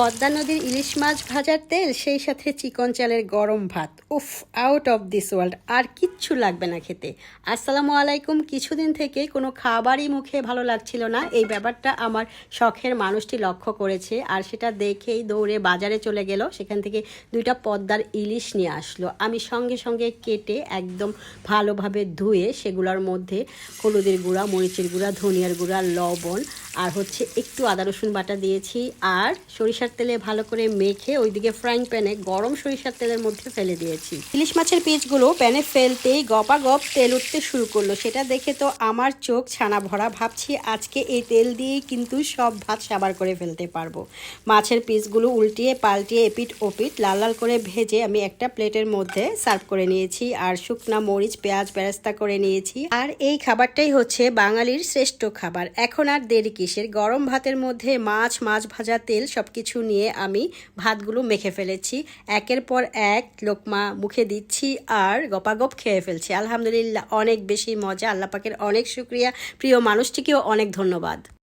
পদ্মা নদীর ইলিশ মাছ ভাজার তেল, সেই সাথে চিকন চালের গরম ভাত। উফ আউট অফ দিস ওয়ার্ল্ড আর কিচ্ছু লাগবে না খেতে। আসসালামু আলাইকুম। কিছুদিন থেকে কোনো খাবারই মুখে ভালো লাগছিল না। এই ব্যাপারটা আমার শখের মানুষটি লক্ষ্য করেছে আর সেটা দেখেই দৌড়ে বাজারে চলে গেল। সেখান থেকে দুইটা পদ্মার ইলিশ নিয়ে আসলো। আমি সঙ্গে সঙ্গে কেটে একদম ভালোভাবে ধুয়ে সেগুলোর মধ্যে হলুদের গুঁড়া, মরিচের গুঁড়া, ধনিয়ার গুঁড়া, লবণ আর হচ্ছে একটু আদা রসুন বাটা দিয়েছি আর সরিষার তেলে ভালো করে মেখে ওইদিকে ফ্রাইং প্যানে গরম সরিষার তেলের মধ্যে ফেলে দিয়েছি। ইলিশ মাছের পিসগুলো প্যানে ফেলতেই গপা গপ তেল উঠতে শুরু করল। সেটা দেখে তো আমার চোখ ছানা ভরা। ভাবছি আজকে এই তেল দিয়েই কিন্তু সব ভাত সাবার করে ফেলতে পারব। মাছের পিসগুলো উল্টিয়ে পাল্টিয়ে এপিট ওপিট লাল লাল করে ভেজে আমি একটা প্লেটের মধ্যে সার্ভ করে নিয়েছি আর শুকনা মরিচ, পেঁয়াজ, বেরেস্তা করে নিয়েছি। আর এই খাবারটাই হচ্ছে বাঙালির শ্রেষ্ঠ খাবার। এখন আর দেরি কিসের গরম ভাতের মধ্যে মাছ মাছ ভাজা তেল সব কিছু নিয়ে আমি ভাতগুলো মেখে ফেলেছি। একের পর এক লোকমা মুখে দিচ্ছি আর গপাগপ খেয়ে ফেলছি। আলহামদুলিল্লাহ, অনেক বেশি মজা। আল্লাপাকের অনেক শুক্রিয়া। প্রিয় মানুষটিকেও অনেক ধন্যবাদ।